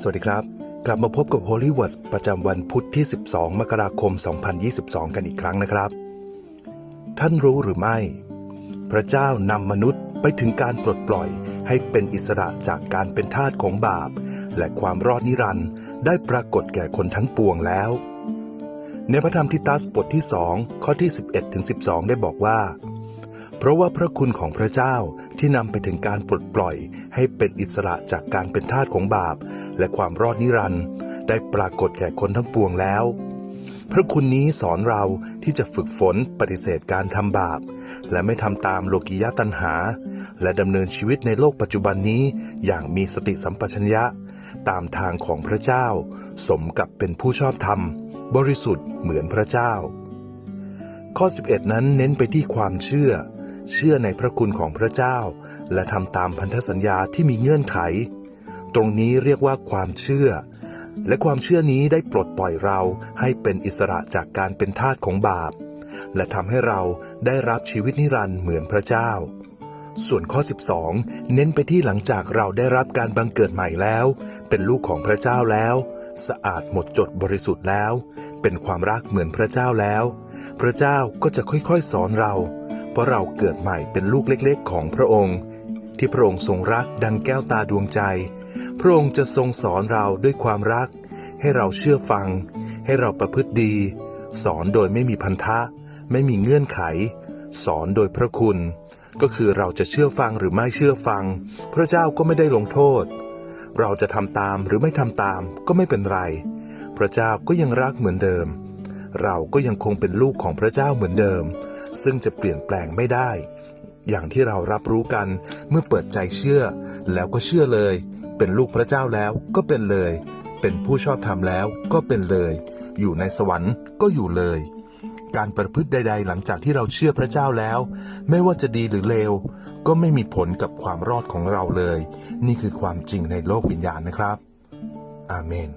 สวัสดีครับ กลับมาพบกับ Holy Words ประจำวันพุทธที่ 12 มกราคม 2022 กันอีกครั้งนะครับ ท่านรู้หรือไม่ พระเจ้านำมนุษย์ไปถึงการปลดปล่อยให้เป็นอิสระจากการเป็นทาสของบาป และความรอดนิรันดร์ได้ปรากฏแก่คนทั้งปวงแล้ว ในพระธรรมทิตัสบทที่ 2 ข้อที่ 11ถึง12 ได้บอกว่า เพราะว่าพระคุณของพระเจ้าที่นำไปถึงการปลดปล่อยให้เป็นอิสระจากการเป็นทาสของบาป และความรอดนิรันดร์ได้ปรากฏแก่คนทั้งปวงแล้ว พระคุณนี้สอนเราที่จะฝึกฝนปฏิเสธการทำบาป และไม่ทำตามโลกิยะตัณหา และดำเนินชีวิตในโลกปัจจุบันนี้อย่างมีสติสัมปชัญญะ ตามทางของพระเจ้า สมกับเป็นผู้ชอบธรรม บริสุทธิ์เหมือนพระเจ้า ข้อ 11 นั้นเน้นไปที่ความเชื่อ เชื่อในพระคุณของพระเจ้า และทำตามพันธสัญญาที่มีเงื่อนไข ตรงนี้เรียกว่าความเชื่อ และความเชื่อนี้ได้ปลดปล่อยเราให้เป็นอิสระจากการเป็นทาสของบาป และทำให้เราได้รับชีวิตนิรันดร์เหมือนพระเจ้า ส่วนข้อ 12 เน้นไปที่หลังจากเราได้รับการบังเกิดใหม่แล้ว เป็นลูกของพระเจ้าแล้ว สะอาดหมดจดบริสุทธิ์แล้ว เป็นความรักเหมือนพระเจ้าแล้ว พระเจ้าก็จะค่อยๆ สอนเรา เพราะเราเกิดใหม่เป็นลูกเล็กๆ ของพระองค์ ที่พระองค์ทรงรักดังแก้วตาดวงใจ พระองค์จะทรงสอนเราด้วยความรัก ให้เราเชื่อฟัง ให้เราประพฤติดี สอนโดยไม่มีพันธะ ไม่มีเงื่อนไข สอนโดยพระคุณ ก็คือเราจะเชื่อฟังหรือไม่เชื่อฟัง พระเจ้าก็ไม่ได้ลงโทษ เราจะทำตามหรือไม่ทำตามก็ไม่เป็นไร พระเจ้าก็ยังรักเหมือนเดิม เราก็ยังคงเป็นลูกของพระเจ้าเหมือนเดิม ซึ่งจะเปลี่ยนแปลงไม่ได้ อย่างที่เรารับรู้กันเมื่อเปิดใจเชื่อ แล้วก็เชื่อเลย เป็นลูกพระเจ้าแล้วก็เป็นเลย เป็นผู้ชอบธรรมแล้วก็เป็นเลย อยู่ในสวรรค์ก็อยู่เลย การประพฤติใด ๆ หลังจากที่เราเชื่อพระเจ้าแล้ว ไม่ว่าจะดีหรือเลว ก็ไม่มีผลกับความรอดของเราเลย นี่คือความจริงในโลกวิญญาณนะครับ อาเมน